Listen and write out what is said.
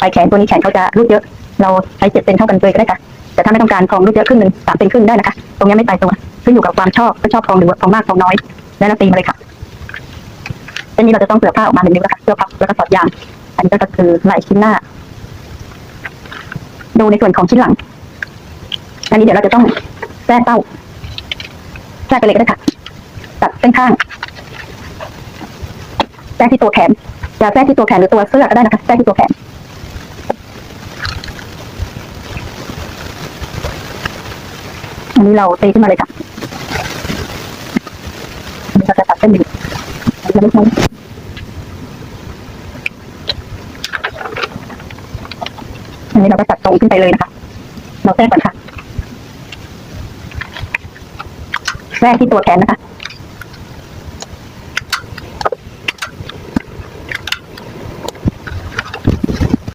ปลายแขนตัวนี้แขนเขาจะรูดเยอะ เราใช้เจ็ดเซนเท่ากันเลยก็ได้ค่ะ แต่ถ้าไม่ต้องการทองรูดเยอะครึ่งหนึ่งสามเซนครึ่งได้นะคะ ตรงนี้ไม่ตายตัว ขึ้นอยู่กับความชอบก็ชอบทองหรือว่าทองมากทองน้อย แล้วเราตีมาเลยค่ะเส้นนี้เราจะต้องเสือผ้าออกมาหนึ่งนิ้วนะคะเพื่อพับแล้วก็สอดยาง อันนี้ก็คือไหล่ชิ้นหน้า ดูในส่วนของชิ้นหลัง อันนี้เดี๋ยวเราจะต้องแทรกเป้าแทรกไปเลยก็ได้ค่ะ ตัดเส้นข้างแทรกที่ตัวแขนจะแทรกที่ตัวแขนหรือตัวเสื้อก็ได้นะคะแทรกที่ตัวแขน อันนี้เราตีขึ้นมาเลยค่ะอันนี้เราจะตัดเส้นหนึ่งอันนี้เราไม่พ้นอันนี้เราก็ตัดตรงขึ้นไปเลยนะคะ เราแทรกก่อนค่ะแทรกที่ตัวแขนนะคะ